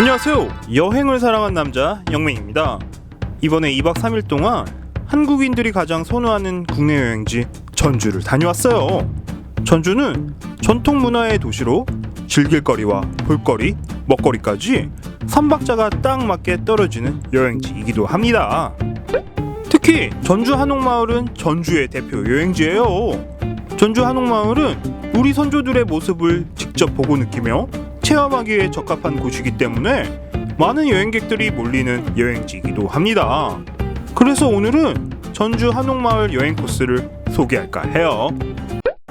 안녕하세요. 여행을 사랑한 남자 영맹입니다. 이번에 2박 3일 동안 한국인들이 가장 선호하는 국내 여행지 전주를 다녀왔어요. 전주는 전통 문화의 도시로 즐길 거리와 볼거리, 먹거리까지 3박자가 딱 맞게 떨어지는 여행지이기도 합니다. 특히 전주 한옥마을은 전주의 대표 여행지예요. 전주 한옥마을은 우리 선조들의 모습을 직접 보고 느끼며 체험하기에 적합한 곳이기 때문에 많은 여행객들이 몰리는 여행지이기도 합니다. 그래서 오늘은 전주 한옥마을 여행 코스를 소개할까 해요.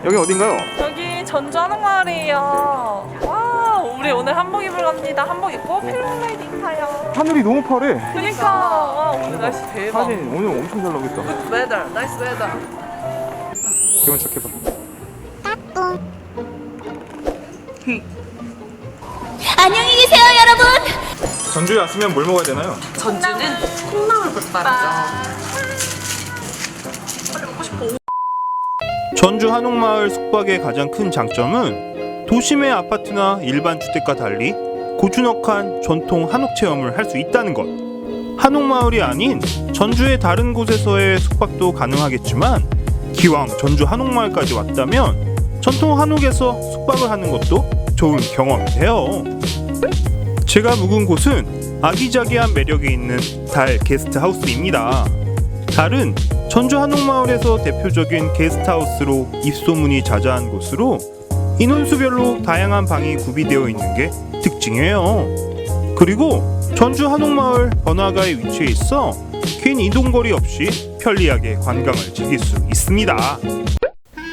여기 어딘가요? 여기 전주 한옥마을이에요. 와, 우리 오늘 한복 입으러 갑니다. 한복 입고 패러글라이딩 타요. 하늘이 너무 파래. 그니까 와 오늘 날씨 대박. 오늘 엄청 잘 나오겠다. 웨더, 나이스 웨더. 기분 착해봐. 안녕히 계세요, 여러분. 전주에 왔으면 뭘 먹어야 되나요? 전주는 콩나물 족발이죠. 전주 한옥마을 숙박의 가장 큰 장점은 도심의 아파트나 일반 주택과 달리 고즈넉한 전통 한옥 체험을 할 수 있다는 것. 한옥마을이 아닌 전주의 다른 곳에서의 숙박도 가능하겠지만 기왕 전주 한옥마을까지 왔다면 전통 한옥에서 숙박을 하는 것도 좋은 경험이 돼요. 제가 묵은 곳은 아기자기한 매력이 있는 달 게스트하우스입니다. 달은 전주 한옥마을에서 대표적인 게스트하우스로 입소문이 자자한 곳으로 인원수별로 다양한 방이 구비되어 있는 게 특징이에요. 그리고 전주 한옥마을 번화가에 위치해 있어 긴 이동거리 없이 편리하게 관광을 즐길 수 있습니다.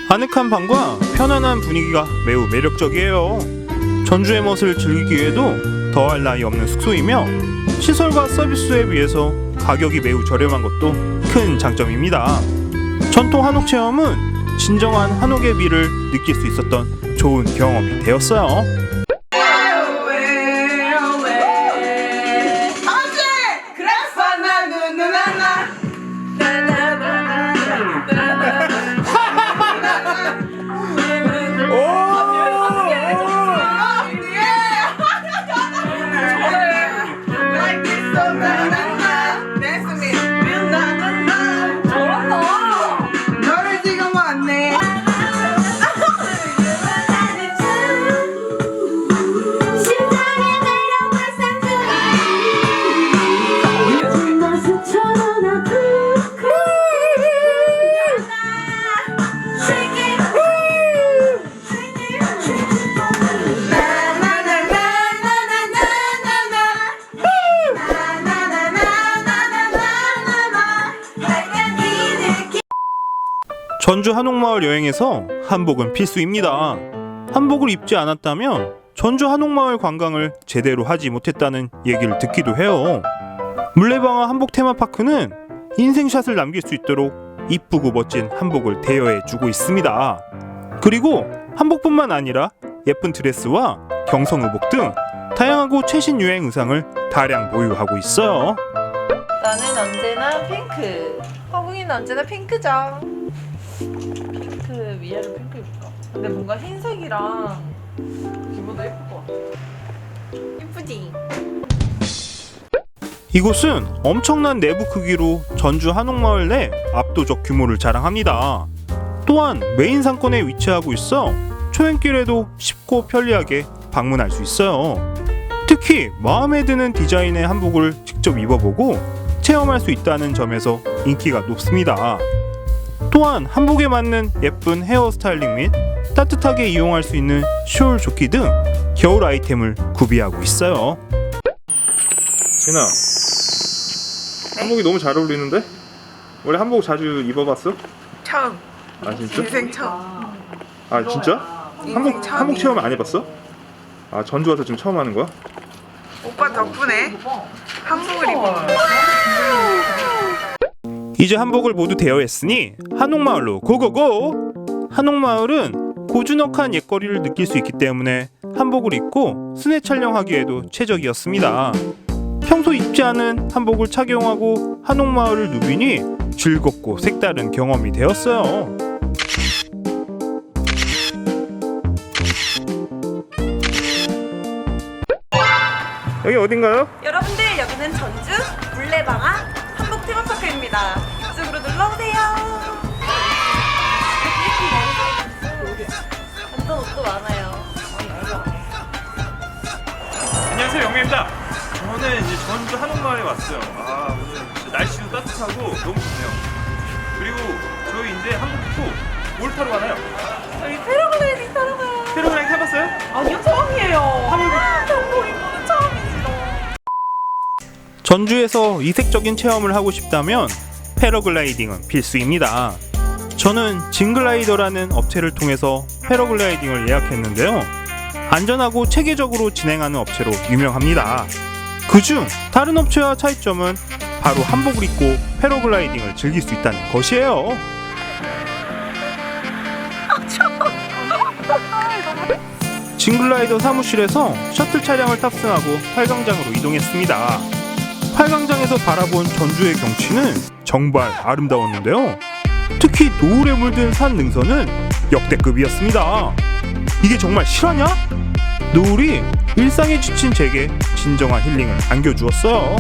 아늑한 방과 편안한 분위기가 매우 매력적이에요. 전주의 멋을 즐기기에도 더할 나위 없는 숙소이며 시설과 서비스에 비해서 가격이 매우 저렴한 것도 큰 장점입니다. 전통 한옥 체험은 진정한 한옥의 미를 느낄 수 있었던 좋은 경험이 되었어요. 전주 한옥마을 여행에서 한복은 필수입니다. 한복을 입지 않았다면 전주 한옥마을 관광을 제대로 하지 못했다는 얘기를 듣기도 해요. 물레방아 한복 테마파크는 인생샷을 남길 수 있도록 이쁘고 멋진 한복을 대여해 주고 있습니다. 그리고 한복뿐만 아니라 예쁜 드레스와 경성 의복 등 다양하고 최신 유행 의상을 다량 보유하고 있어요. 나는 언제나 핑크. 허궁이는 언제나 핑크죠. 위에를 핑크 입을까? 근데 뭔가 흰색이랑 기보다 예쁠 것 같아. 예쁘지? 이곳은 엄청난 내부 크기로 전주 한옥마을 내 압도적 규모를 자랑합니다. 또한 메인 상권에 위치하고 있어 초행길에도 쉽고 편리하게 방문할 수 있어요. 특히 마음에 드는 디자인의 한복을 직접 입어보고 체험할 수 있다는 점에서 인기가 높습니다. 또한 한복에 맞는 예쁜 헤어 스타일링 및 따뜻하게 이용할 수 있는 숄 조끼 등 겨울 아이템을 구비하고 있어요. 진아, 한복이 너무 잘 어울리는데? 원래 한복 자주 입어봤어? 처음. 아 진짜? 인생 처음. 아 진짜? 한복 한복 처음이야. 체험 안 해봤어? 아 전주 와서 지금 처음 하는 거야? 오빠 덕분에 한복을 입어. 이제 한복을 모두 대여했으니 한옥마을로 고고고! 한옥마을은 고즈넉한 옛거리를 느낄 수 있기 때문에 한복을 입고 스내 촬영하기에도 최적이었습니다. 평소 입지 않은 한복을 착용하고 한옥마을을 누비니 즐겁고 색다른 경험이 되었어요. 여기 어딘가요? 여러분들 여기는 전주 물레방아 놀러 오세요. 완전 옷도 많아요. 안녕하세요 영미입니다. 저는 이제 전주 한옥마을에 왔어요. 아 오늘 진짜 날씨도 따뜻하고 너무 좋네요. 그리고 저희 이제 한복 입고 뭘 타러 가나요? 저희 패러글라이딩 타러 가요. 페로그라인 타봤어요? 아니요 처음이에요. 처음이죠. 전주에서 이색적인 체험을 하고 싶다면 패러글라이딩은 필수입니다. 저는 징글라이더라는 업체를 통해서 패러글라이딩을 예약했는데요. 안전하고 체계적으로 진행하는 업체로 유명합니다. 그중 다른 업체와 차이점은 바로 한복을 입고 패러글라이딩을 즐길 수 있다는 것이에요. 징글라이더 사무실에서 셔틀 차량을 탑승하고 활광장으로 이동했습니다. 활광장에서 바라본 전주의 경치는 정말 아름다웠는데요. 특히 노을에 물든 산 능선은 역대급이었습니다. 이게 정말 실화냐? 노을이 일상에 지친 제게 진정한 힐링을 안겨주었어요.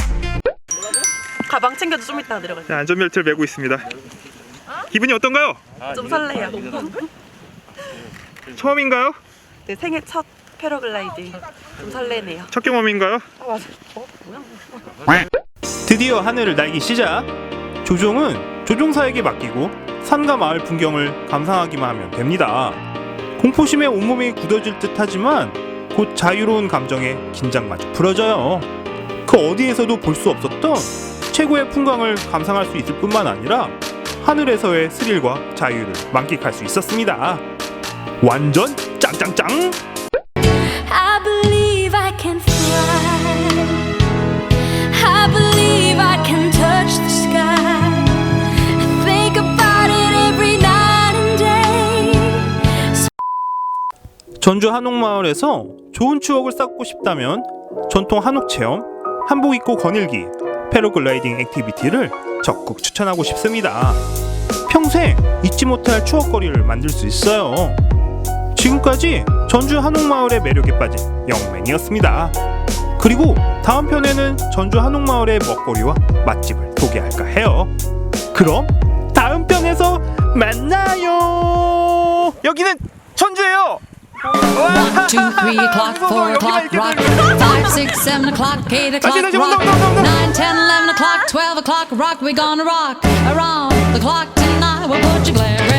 가방 챙겨도 좀 이따 내려갈게요. 네, 안전벨트를 메고 있습니다. 기분이 어떤가요? 좀 설레요. 처음인가요? 네, 생애 첫 패러글라이딩 좀 설레네요. 첫 경험인가요? 아 맞아. 어 뭐야? 드디어 하늘을 날기 시작. 조종은 조종사에게 맡기고 산과 마을 풍경을 감상하기만 하면 됩니다. 공포심에 온몸이 굳어질 듯 하지만 곧 자유로운 감정에 긴장마저 풀어져요. 그 어디에서도 볼 수 없었던 최고의 풍광을 감상할 수 있을 뿐만 아니라 하늘에서의 스릴과 자유를 만끽할 수 있었습니다. 완전 짱짱짱! 전주 한옥마을에서 좋은 추억을 쌓고 싶다면 전통 한옥 체험, 한복 입고 거닐기, 패러글라이딩 액티비티를 적극 추천하고 싶습니다. 평생 잊지 못할 추억거리를 만들 수 있어요. 지금까지 전주 한옥마을의 매력에 빠진 영맨이었습니다. 그리고 다음 편에는 전주 한옥마을의 먹거리와 맛집을 소개할까 해요. 그럼 다음 편에서 만나요. 여기는 전주예요. One, two, three o'clock, four o'clock, rock. Five, six, seven o'clock, eight o'clock, rock. Nine, ten, eleven o'clock, twelve o'clock, rock. We gonna rock around the clock tonight. We'll put you glare.